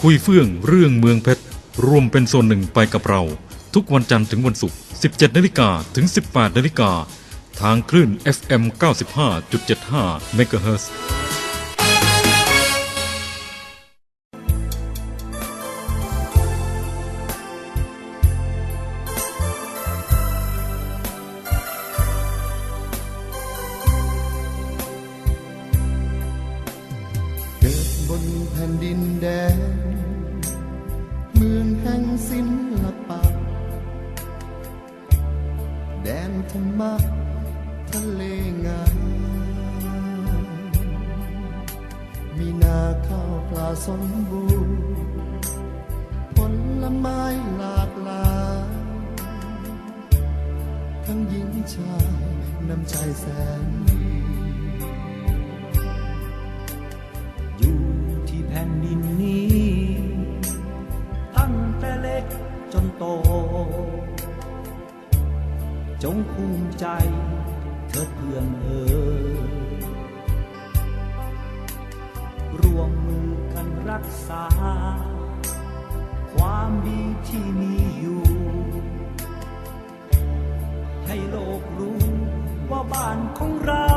คุยเฟื่องเรื่องเมืองเพชรรวมเป็นส่วนหนึ่งไปกับเรา ทุกวันจันทร์ถึงวันศุกร์ 17นาฬิกาถึง 18นาฬิกาทางคลื่น FM 95.75 MHz เฮิร์ส ห่งศิลปะ แดนธรรมะทะเลงามมีนาข้าวปลาสมบูรณ์ผลไม้หลากหลายทั้งหญิงชายน้ำใจแสนดีอยู่ที่แผ่นดินนี้ โต จงภูมิใจเถิดเพื่อนเอ๋ยรวมมือกันรักษา ความดีที่มีอยู่ ให้โลกรู้ว่าบ้านของเรา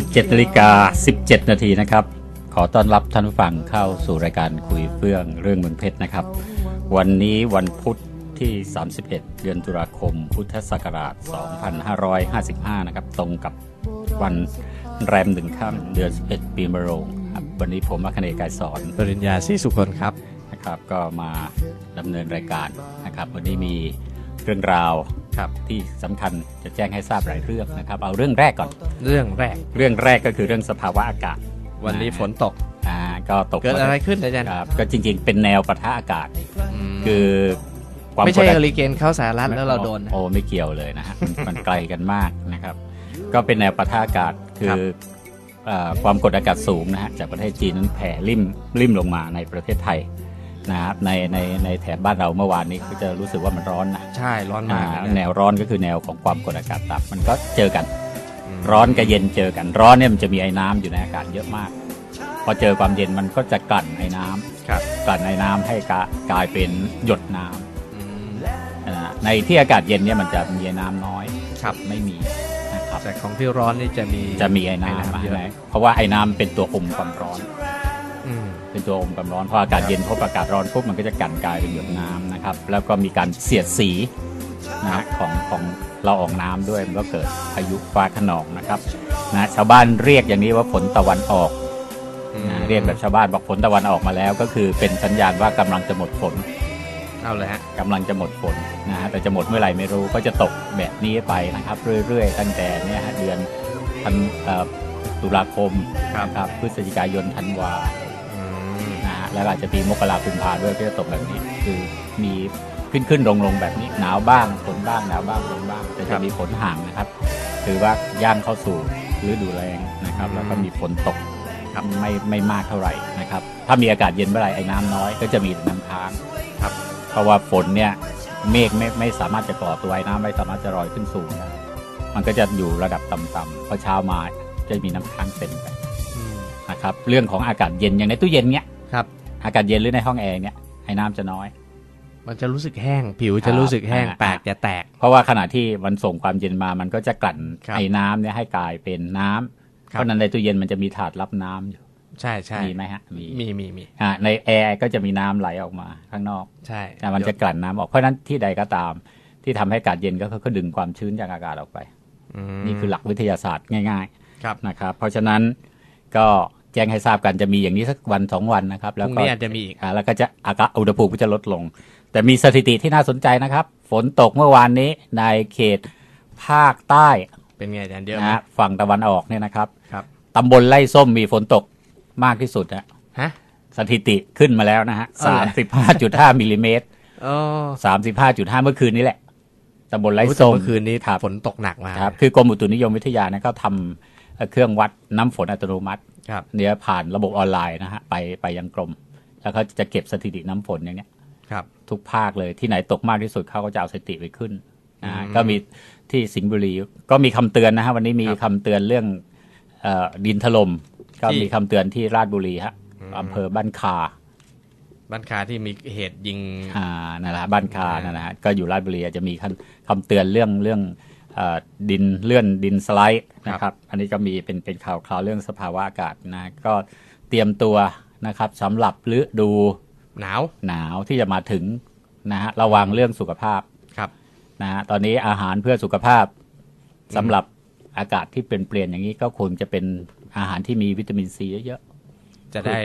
17นาฬิกา17 นาทีนะครับ ขอต้อนรับท่านผู้ฟังเข้าสู่รายการคุยเฟื่องเรื่องเมืองเพชรนะครับ วันนี้วันพุธที่ 31 เดือนตุลาคม พุทธศักราช 2555 นะครับ ตรงกับวันแรมหนึ่งค่ำเดือน 11 ปีมะโรงครับวันนี้ผมอัคเนย์กายสอนปริญญาซี่สุคนครับนะครับ ก็มาดำเนินรายการนะครับ วันนี้มี เรื่องราวครับที่สำคัญจะแจ้งให้ทราบหลายเรื่องนะครับ เอาเรื่องแรกก่อนเรื่องแรก เรื่องแรกก็คือเรื่องสภาวะอากาศ วันนี้ฝนตกอ่าก็ตกเกิดอะไรขึ้นอาจารย์ครับก็จริง ๆ เป็นแนวปะทะอากาศมคือความไม่ใช่กดเฮอาอริเกนเข้าสหรัฐแล้วเราโดนนะโอ้ไม่เกี่ยวเลยนะฮะมันมันไกลกันมากนะครับ ก็เป็นแนวปะทะอากาศคืครัอบเอ่อความกดอากาศสูงนะฮะจากประเทศจีนนั้นแผ่ริมริมลงมาในประเทศไทยนะครับในในในแถบบ้านเราเมื่อวานนี้ก็จะรู้สึกว่ามันร้อนนะ ใช่ร้อนมากอ่านะแนวร้อนก็คือแนวของความกดอากาศต่ำมันก็เจอกันมร้อนกับเย็นเจอกันร้อนเนี่ยมันจะมีไอ้น้ำอยู่ในอากาศเยอะมาก พอเจอความเย็นมันก็จะกลั่นไอ้น้ำครับกลั่นไอ้น้ำให้กะกลายเป็นหยดน้อืมำนะในที่อากาศเย็นเนี่ยมันจะมีไอ้น้ำน้อยครับไม่มีนะครับแต่ของที่ร้อนนี่จะมีจะมีไอ้น้ำเยใช่อะไหมเพราะว่าไอ้น้ำเป็นตัวอมความร้อนอืม เป็นตัวอมความร้อนพออากาศเย็นพบอากาศร้อนปุ๊บมันก็จะกลั่นกลายเป็นหยดน้ำนะครับ แล้วก็มีการเสียดสีนะของของเราออกน้ำด้วยมันก็เกิดพายุฟ้าขนองนะครับนะชาวบ้านเรียกอย่างนี้ว่าฝนตะวันออกนะเรียกแบบชาวบ้านบอกฝนตะวันออกมาแล้ว ก็คือเป็นสัญญาณว่ากำลังจะหมดฝนเอาเลยฮะกำลังจะหมดฝนนะฮะแต่จะหมดเมื่อไหร่ไม่รู้ก็จะตกแบบนี้ไปนะครับ เรื่อย ๆ ตั้งแต่เนี่ยฮะเดือนธันเอ่อตุลาคมนะครับพฤศจิกายนธันวาอืมนะฮะ แล้วอาจจะมีมกราคมพาด้วยก็จะตกแบบนี้ คือมีขึ้นขึ้นลงลงแบบนี้หนาวบ้างฝนบ้างหนาวบ้างฝนบ้างแต่จะมีฝนห่างนะครับ ถือว่าย่างเข้าสู่ฤดูแรงนะครับ แล้วก็มีฝนตกครับไม่ไม่มากเท่าไหร่นะครับ ถ้ามีอากาศเย็นเมื่อไหร่ไอ้น้ำน้อยก็จะมีแต่น้ำค้างครับ เพราะว่าฝนเนี่ยเมฆไม่ไม่สามารถจะก่อตัวไอ้น้ำไม่สามารถจะลอยขึ้นสูงได้มันก็จะอยู่ระดับต่ำๆพอเช้ามาจะมีน้ำค้างเต็มไปอืมนะครับ เรื่องของอากาศเย็นอย่างในตู้เย็นเนี้ยครับ อากาศเย็นหรือในห้องแอร์เนี่ยไอ้น้ำจะน้อย มันจะรู้สึกแห้ง ผิวจะรู้สึกแห้งอ่าปากจะแตก เพราะว่าขณะที่มันส่งความเย็นมามันก็จะกลั่นครับไอ้น้ำเนี่ยให้กลายเป็นน้ำครับเพราะฉะนั้นในตู้เย็นมันจะมีถาดรับน้ำอยู่ใช่ใช่มีไหมฮะมีมีมีมีอ่าในแอร์ก็จะมีน้ำไหลออกมาข้างนอกใช่นะมันจะกลั่นน้ำออกเพราะฉะนั้นที่ใดก็ตาม ที่ทำให้อากาศเย็นก็คือก็ดึงความชื้นจากอากาศออกไปอืมนี่คือหลักวิทยาศาสตร์ง่ายครับๆนะครับ เพราะฉะนั้นก็ แจ้งให้ทราบกันจะมีอย่างนี้สักวันสองวันนะครับพแล้วรุ่งก็นี้อาจจะมีอีกอ่าแล้วก็จะอากาศอุณหภูมิก็จะลดลง แต่มีสถิติที่น่าสนใจนะครับ ฝนตกเมื่อวานนี้ในเขตภาคใต้เป็นไงอาจารย์เยอะไหนะมฮะฝั่งตะวันออกเนี่ยนะครับครับตำบลไร่ส้มมีฝนตกมากที่สุดนะฮะสถิติขึ้นมาแล้วนะฮะเอาสาเหรมอสิบห้าจุดห้ามิลลิเมตรอ๋อสามสิบห้าจุดห้าเมื่อคืนนี้แหละตำบลไร่รู้สึกส้มเมื่อคืนนี้ครับฝนตกหนักมากครับคือกรมอุตุนิยมวิทยาเนี่ยเขาทำเอ่อเครื่องวัดน้ำฝนอัตโนมัติครับ เนี่ยผ่านระบบออนไลน์นะฮะไปไปยังกรม แล้วเขาจะเก็บสถิติน้ำฝนอย่างเนี้ยครับ ทุกภาคเลยที่ไหนตกมากที่สุดเขาก็จะเอาสถิติไปขึ้นนะฮะอืมก็มีที่สิงห์บุรีก็มีคำเตือนนะฮะวันนี้มีครับคำเตือนเรื่องเออดินถล่มก็ที่มีคำเตือนที่ราชบุรีฮะอืมอำเภอบ้านคา บ้านค้าที่มีเหตุยิงอ่านั่นแหละฮะบ้านคาอ่านั่นนะฮะก็อยู่ราชบุรีอาจจะมีคำคำเตือนเรื่องเรื่องเออ ดินเลื่อนดินสไลด์นะครับ อันนี้ก็มีเป็นเป็นข่าวคราวเรื่องสภาวะอากาศนะก็เตรียมตัวนะครับสำหรับฤดูหนาวหนาวที่จะมาถึงนะฮะระวังเรื่องสุขภาพครับนะฮะตอนนี้อาหารเพื่อสุขภาพสำหรับอากาศที่เปลี่ยนเปลี่ยนๆอย่างนี้ก็คงจะเป็นอาหารที่มีวิตามินซีเยอะจะได้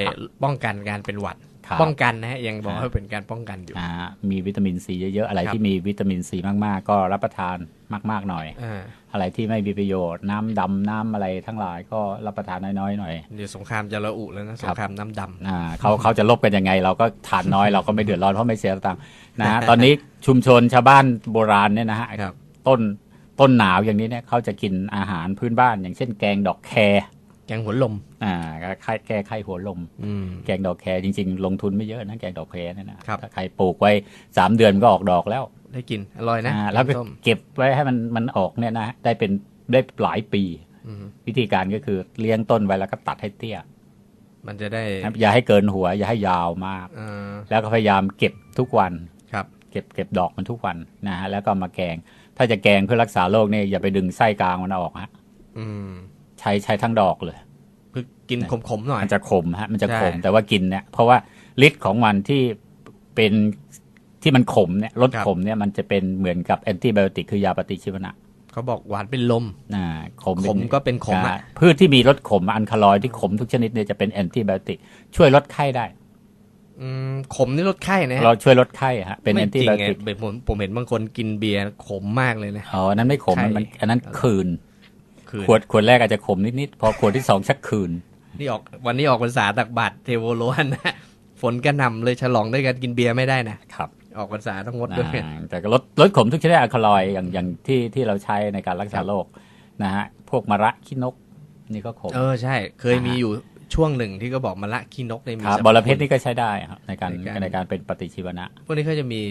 ป้องกันการเป็นหวัดครับ ป้องกันนะฮะยังบอกครับว่าเป็นการป้องกันอยู่ๆอ่ามีวิตามินซีเยอะๆ อะไรครับที่มีวิตามินซีมากๆ ก็รับประทานมาก ๆหน่อยอ่าอะไรที่ไม่มีประโยชน์น้ำดำน้ำอะไรทั้งหลายก็รับประทานน้อยๆหน่อยเดี๋ยวสงครามจะระอุแล้วนะสงครามน้ำดำอ่าเขาเขาจะลบกันยังไง เราก็ทานน้อยเราก็ไม่เดือดร้อนเพราะไม่เสียตังค์นะฮะตอนนี้ชุมชนชาวบ้านโบราณเนี่ยนะฮะครับต้นต้นหนาวอย่างนี้เนี่ยเขาจะกินอาหารพื้นบ้าน อย่างเช่นแกงดอกแคร แกงหัวลม อ่าไข้แก้ไข้หัวลมอืมแกงดอกแครจริง ๆ ลงทุนไม่เยอะนะแกงดอกแครเนี่ยนะครับถ้าใครปลูกไว้สามเดือนมันก็ออกดอกแล้ว ได้กิน อร่อยนะอ่าแล้วก็ส้มเก็บไว้ให้มันมันออกเนี่ยนะ ได้เป็นได้หลายปีอืมวิธีการก็คือเลี้ยงต้นไว้แล้วก็ตัดให้เตี้ย มันจะได้ อย่าให้เกินหัว อย่าให้ยาวมากอ่าแล้วก็พยายามเก็บทุกวันครับเก็บเก็บดอกมันทุกวันนะฮะแล้วก็มาแกง ถ้าจะแกงเพื่อรักษาโรคเนี่ยอย่าไปดึงไส้กลางมันออกฮะอืมใช้ใช้ทั้งดอกเลยคือกินขมๆหน่อยมันจะขมฮะมันจะขมใช่แต่ว่ากินเนี่ยเพราะว่าฤทธิ์ของมันที่เป็นที่มันขมเนี่ยลดครับขมเนี่ยมันจะเป็นเหมือนกับแอนติไบโอติกคือยาปฏิชีวนะเขาบอกหวานเป็นลมอ่าขมขมก็เป็นขมอะอ่าพืชที่มีรสขมอันคาลอยด์ที่ขมทุกชนิดเนี่ยจะเป็นแอนติไบโอติกช่วยลดไข้ได้อืมขมนี่ลดไข้นะฮะเราช่วยลดไข้ฮะเป็นแอไม่นจติริงไบโอไงติกเป็นผมผมเห็นบางคนกินเบียร์ขมมากเลยนะอ๋ออันนั้นไม่ขมไข้มันอันนั้นคืน คืนขวดขวดแรกอาจจะขมนิดๆพอขวดที่สองชักคืนนี่ออกวันนี้ออกพรรษาตักบาตรเทโวโลวันนะฝนกระหน่ำเลยฉลองด้วยกันกินเบียร์ไม่ได้นะครับ ออกพรรษาต้องงดด้วยอ่าแต่ก็ลดลดขมทุกชนิดแอลคาลอยด์อย่างอย่างที่ที่เราใช้ในการรักษาโรคนะฮะพวกมะระขี้นกนี่ก็ขมเออใช่ เคยมีอยู่ช่วงหนึ่งที่ก็บอกมาละขี้นกในยมีครับสพบอระคุเพ็ดนี่ก็ใช้ได้ครับในการในการในการเป็นปฏิชีวนะพวกนี้เขาจะมี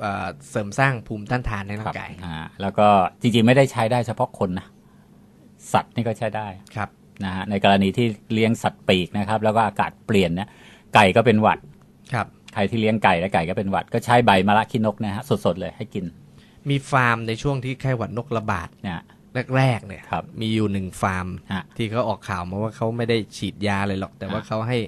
เอ่อเสริมสร้างภูมิต้านทานในร่าครับงกายอ่าแล้วก็จริงๆไม่ได้ใช้ได้เฉพาะคนนะ สัตว์นี่ก็ใช้ได้ครับนะฮะในกรณีที่เลี้ยงสัตว์ปีกนะครับ แล้วก็อากาศเปลี่ยนเนี่ยไก่ก็เป็นหวัดครับใครที่เลี้ยงไก่แล้วไก่ก็เป็นหวัด ก็ใช้ใบมะระขี้นกเนะฮะสดๆเลยให้กิน มีฟาร์มในช่วงที่ไข้หวัดนกระบาดเนี่ยแรกๆเนี่ยครับมีอยู่หนึ่งฟาร์มฮะที่เขาออกข่าวมาว่าเขาไม่ได้ฉีดยาเลยหรอก แต่ว่าฮะเขาให้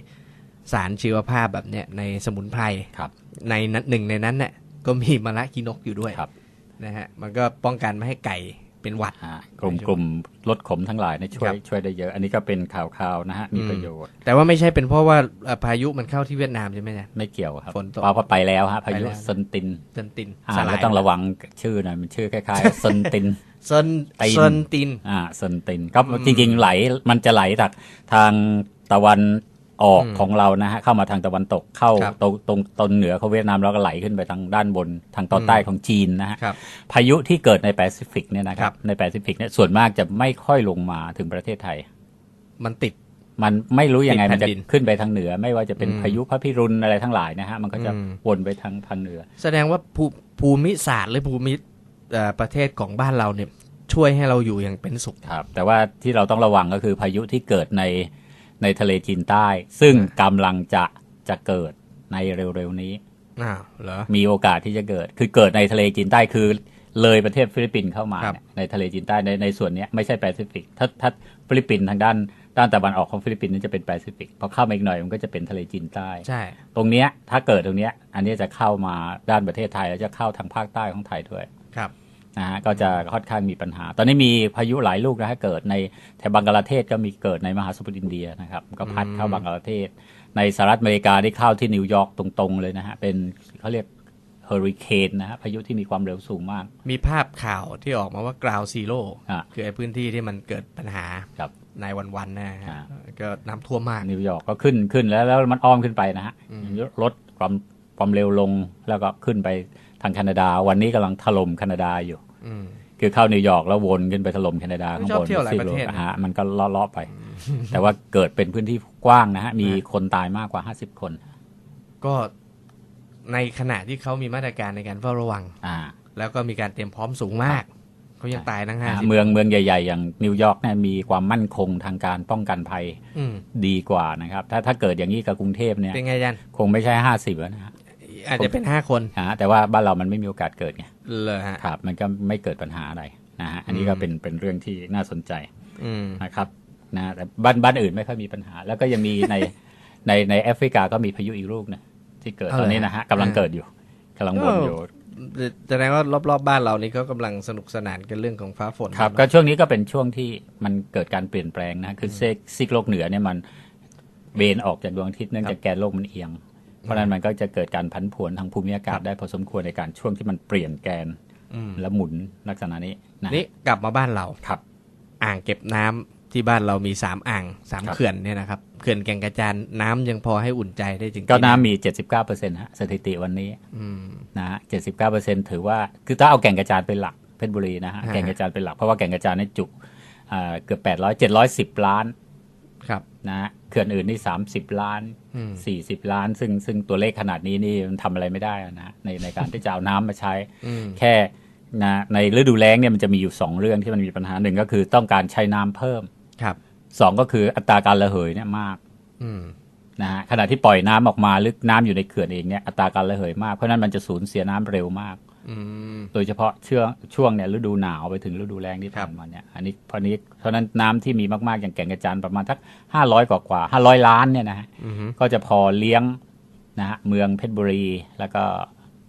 สารชีวภาพแบบเนี้ยในสมุนไพรครับในนั้นหนึ่งในนั้นเนี่ยก็มีมะระขี้นกอยู่ด้วยครับนะฮะมันก็ป้องกันไม่ให้ไก่ เป็นหวัดอ่ากลุ่มกลุ่มลดขมทั้งหลายเนี่ยช่วครัยบช่วยได้เยอะ อันนี้ก็เป็นข่าวๆนะฮะมีอืมประโยชน์ แต่ว่าไม่ใช่เป็นเพราะว่าเอ่อพายุมันเข้าที่เวียดนามใช่ไหมเนี่ยไม่เกี่ยวครับฝนตกเพราะว่าไปแล้วฮะพายุไปแล้วซนตินเซนตินอ่าสลาแล้ยวต้องระวังชื่อหน่อยมันชื่อคล้ายๆซนตินเซนตินเซนตินอ่าซนตินก็จริงๆไหลมันจะไหลจากทางตะวัน ออกอืมของเรานะฮะเข้ามาทางตะวันตกเข้าครับตรงตรงตนเหนือของเวียดนามแล้วก็ไหลขึ้นไปทางด้านบนทางตอนอืมใต้ของจีนนะฮะครับพายุที่เกิดในแปซิฟิกเนี่ยนะคครัรับบในแปซิฟิกเนี่ยส่วนมากจะไม่ค่อยลงมาถึงประเทศไทย มันติดมันไม่รู้ยังไงติดแผ่มันนจะดินขึ้นไปทางเหนือ ไม่ว่าจะเป็นอืมพายุพระพิรุณอะไรทั้งหลายนะฮะมันก็จะอืมวนไปทางทางเหนือ แสดงว่าภูภูมิศาสตร์หรือภูมิเอ่อประเทศของบ้านเราเนี่ยช่วยให้เราอยู่อย่างเป็นสุขครับ แต่ว่าที่เราต้องระวังก็คือพายุที่เกิดใน ในทะเลจีนใต้ ซึ่งกำลังจะจะเกิดในเร็วๆนี้อ้าวเหรอมีโอกาสที่จะเกิด คือเกิดในทะเลจีนใต้คือเลยประเทศฟิลิปปินส์เข้ามาครับเนี่ยในทะเลจีนใต้ในในส่วนเนี้ยไม่ใช่แปซิฟิกถ้าถ้าฟิลิปปินส์ทางด้านด้านตะวันออกของฟิลิปปินส์นี่จะเป็นแปซิฟิกพอเข้ามาอีกหน่อยมันก็จะเป็นทะเลจีนใต้ใช่ตรงเนี้ยถ้าเกิดตรงเนี้ยอันเนี้ยจะเข้ามาด้านประเทศไทยแล้วจะเข้าทางภาคใต้ของไทยด้วยครับ นะฮะก็จะค่อนข้างมีปัญหา ตอนนี้มีพายุหลายลูกนะฮะเกิดในแถบบังกลาเทศก็มีเกิดในมหาสมุทรอินเดียนะครับก็พัดเข้าบังกลาเทศ ในสหรัฐอเมริกาได้เข้าที่นิวยอร์กตรงๆเลยนะฮะเป็นเขาเรียกเฮอริเคนนะฮะพายุที่มีความเร็วสูงมาก มีภาพข่าวที่ออกมาว่ากราวซีโร่อะคือไอ้พื้นที่ที่มันเกิดปัญหาครับในวันๆนะฮะอ่าก็น้ำท่วมมากนิวยอร์กก็ขึ้นขึ้นแล้วแล้วมันอ้อมขึ้นไปนะฮะลดความ ความเร็วลงแล้วก็ขึ้นไปทางแคนาดา วันนี้กำลังถล่มแคนาดาอยู่อืมคือเข้านิวยอร์กแล้ววนขึ้นไปถล่มแคนาดาไม่ข้างชอบบนเที่ยวหลายประเทศนะฮะมันก็เลาะๆไป แต่ว่าเกิดเป็นพื้นที่กว้างนะฮะ มีคนตายมากกว่า50คน ก็ในขณะที่เขามีมาตรการในการเฝ้าระวัง อ่า แล้วก็มีการเตรียมพร้อมสูงมากเขายังตายทั้งห้าอ่าสิบเมืองเมืองใหญ่ ๆ อย่างนิวยอร์กเนี่ยมีความมั่นคงทางการป้องกันภัยอืมดีกว่านะครับ ถ้าถ้าเกิดอย่างนี้กับกรุงเทพเนี่ยเป็นไงยันคงไม่ใช่50แล้วนะฮะ อาจจะเป็นห้าคนอ่าแต่ว่าบ้านเรามันไม่มีโอกาสเกิดไงเลยฮะครับมันก็ไม่เกิดปัญหาอะไรนะฮะอันนี้ก็เป็นเป็นเรื่องที่น่าสนใจอืมนะครับนะแต่บ้านบ้านอื่นไม่ค่อยมีปัญหา แล้วก็ยังมีในในในแอฟริกาก็มีพายุอีกลูกนะที่เกิดเอาตอนนี้เหรอนะฮะกำลังเกิดอยู่กำลังวนอยู่แสดงว่ารอบๆบบ้านเรานี่ก็กำลังสนุกสนานกันเรื่องของฟ้าฝนครับ ก็ช่วงนี้ก็เป็นช่วงที่มันเกิดการเปลี่ยนแปลงนะคือเซกซีกโลกเหนือเนี่ยมันเบนออกจากดวงอาทิตย์เนื่องจากแกนโลกมันเอียง เพราะฉะนั้นมันก็จะเกิดการพันผวนทางภูมิอากาศได้พอสมควรในการช่วงที่มันเปลี่ยนแกนอืมและหมุนลักษณะนี้นะนี่กลับมาบ้านเราครับ อ่างเก็บน้ำที่บ้านเรามีสามอ่างสามครับเขื่อนเนี่ยนะครับเขื่อนแก่งกระจานน้ำยังพอให้อุ่นใจได้จริงๆก็น้ำมี79%ฮะสถิติวันนี้อืมนะฮะ79%ถือว่าคือถ้าเอาแก่งกระจานเป็นหลักเพชรบุรีนะฮะอ่าแก่งกระจานเป็นหลักเพราะว่าแก่งกระจานนี่จุอ่าเกือบ800 710ล้าน ครับนะฮะเขื่อนอื่นนี่30ล้านอืม40ล้าน ซึ่งซึ่งตัวเลขขนาดนี้นี่มันทำอะไรไม่ได้นะฮะในในการที่จะเอาน้ำมาใช้อืมแค่นะในฤดูแล้งเนี่ยมันจะมีอยู่2เรื่องที่มันมีปัญหาหนึ่งก็คือต้องการใช้น้ำเพิ่มครับสองก็คืออัตราการระเหยเนี่ยมากอืมนะฮะขณะที่ปล่อยน้ำออกมาหรือน้ำอยู่ในเขื่อนเองเนี่ยอัตราการระเหยมากเพราะฉะนั้นมันจะสูญเสียน้ำเร็วมากอืม โดยเฉพาะช่วงช่วงเนี่ยฤดูหนาวไปถึงฤดูแล้งที่ผ่านมาเนี่ยอันนี้เพราะนี้เพราะฉะนั้นน้ำที่มีมากๆอย่างแก่งกระจานประมาณสักห้าร้อยกว่ากว่าห้าร้อยล้านเนี่ยนะฮะอืมก็จะพอเลี้ยงนะฮะเมืองเพชรบุรีแล้วก็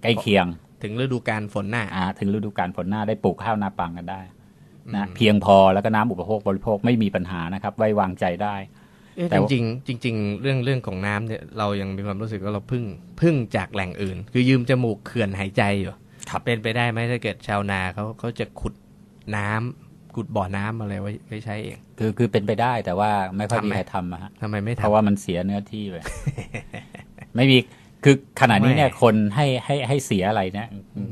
ใกล้เคียง ถึงฤดูการฝนหน้าอ่าถึงฤดูกาลฝนหน้าได้ปลูกข้าวนาปังกันได้นะเพียงพอแล้วก็น้ำอุปโภคบริโภคไม่มีปัญหานะครับไว้วางใจได้เอ๊ะแต่จว่าริงๆจริงๆเรื่องเรื่องของน้ำเนี่ยเรายังมีความรู้สึกว่าเราพึ่งพึ่งจากแหล่งอื่น คือยืมจมูกเขื่อนหายใจอยู่ ครับเป็นไปได้ไหมถ้าเกิดชาวนาเขาเขาจะขุดน้ำขุดบ่อน้ำอะไรไว้ไว้ใช้เอง คือคือเป็นไปได้แต่ว่าไม่ค่อยทำไหมมีใครทำอะฮะทำไมไม่เพทำราะว่ามันเสียเนื้อที่ไปไม่มีคือขณะนี้เนี่ยไม่คนให้ให้ให้เสียอะไรเนี่ย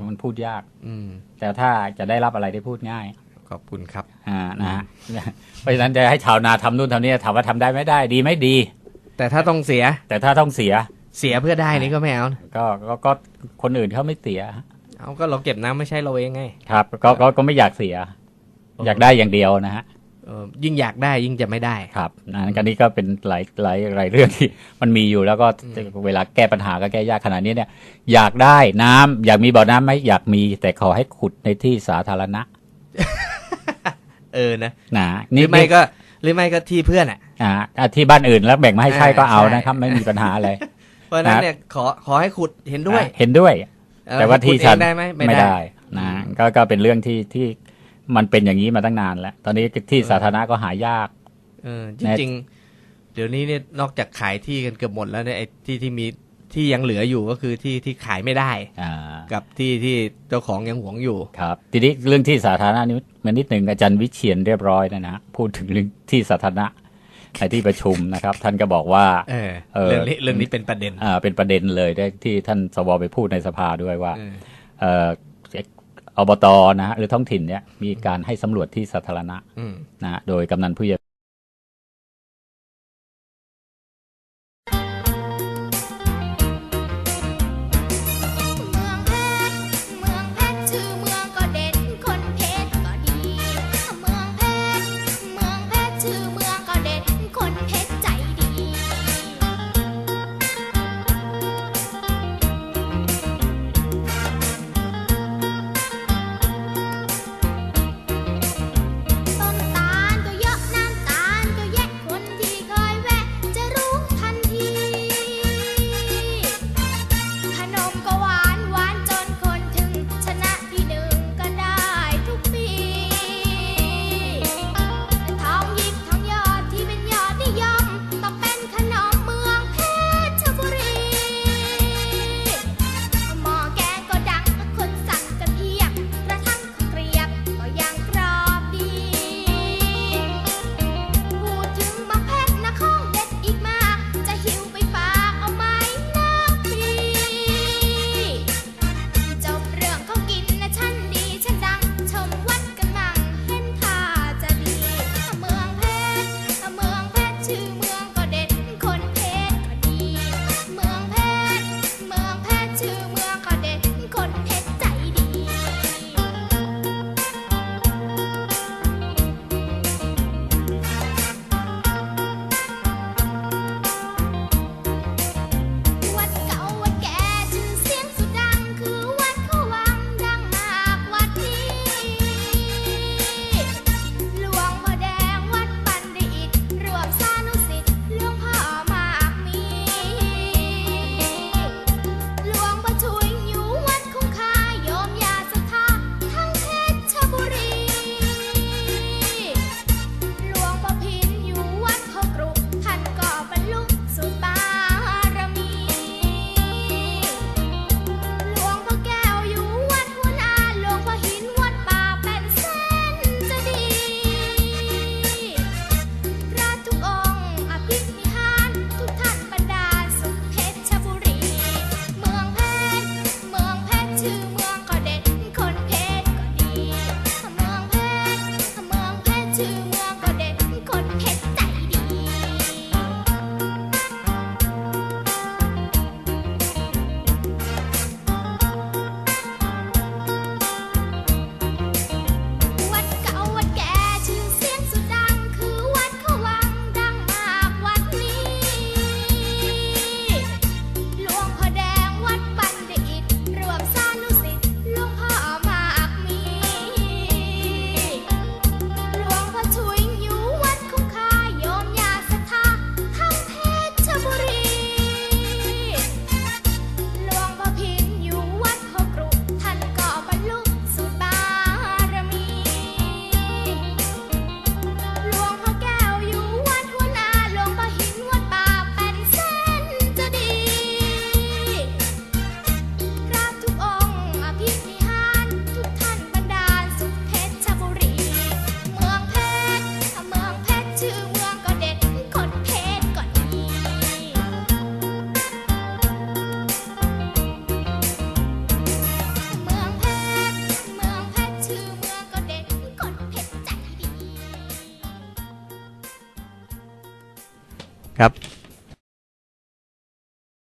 มันพูดยาก อืมแต่ถ้าจะได้รับอะไรได้พูดง่าย ขอบคุณครับ อ่านะฮะเพราะฉะนั้นจะให้ชาวนาทำนู่นทำนี่ถามว่าทำได้ไม่ได้ดีไม่ดี แต่ถ้าต้องเสีย แต่ถ้าต้องเสียเสียเพื่อได้นี่ก็ไม่เอานะก็ก็ก็คนอื่นเขาไม่เสีย เอาก็เราเก็บน้ำไม่ใช่เราเองไง ครับก็ก็ก็ไม่อยากเสีย อยากได้อย่างเดียวนะฮะเออยิ่งอยากได้ยิ่งจะไม่ได้ ครับนะอันนี้ก็เป็นหลายหลายหลายเรื่องที่มันมีอยู่แล้วก็เวลาแก้ปัญหาก็แก้ยากขนาดนี้เนี่ย อยากได้น้ำอยากมีบ่อน้ำไหมอยากมีแต่ขอให้ขุดในที่สาธารณะเออนะนะหรือไม่ก็หรือไม่ก็ที่เพื่อนอะอ่าอ่าที่บ้านอื่นแล้วแบ่งมาให้ใช้ก็เอาใช่นะครับ ไม่มีปัญหาอะไรเพราะฉะนั้นนะเนี่ยขอขอให้ขุดเห็นด้วยอะเห็นด้วยเออ แต่ว่าที่ขุดเอฉันงได้ไหมไม่ไม่ได้ได้นะก็ก็เป็นเรื่องที่ที่มันเป็นอย่างนี้มาตั้งนานแล้ว ตอนนี้ที่สาธารณะก็หายาก เออจแน่ริงๆ เดี๋ยวนี้เนี่ยนอกจากขายที่กันเกือบหมดแล้วเนี่ยไอ้ที่ที่มีที่ยังเหลืออยู่ก็คือที่ที่ขายไม่ได้อ่ากับที่ที่เจ้าของยังหวงอยู่ครับ ทีนี้เรื่องที่สาธารณะนี้มันนิดหนึ่งอาจารย์วิเชียนเรียบร้อยนะนะพูดถึงเรื่องที่สาธารณะ ในที่ประชุมนะครับ ท่านก็บอกว่าเออเออเรื่องนี้เรื่องนี้เป็นประเด็นอ่าเป็นประเด็นเลยได้ที่ท่านสวไปพูดในสภาด้วยว่าเออเอ่ออบตนะฮะหรือท้องถิ่นเนี่ยมีการให้สำรวจที่สาธารณะอืมนะฮะโดยกำนันผู้ใหญ่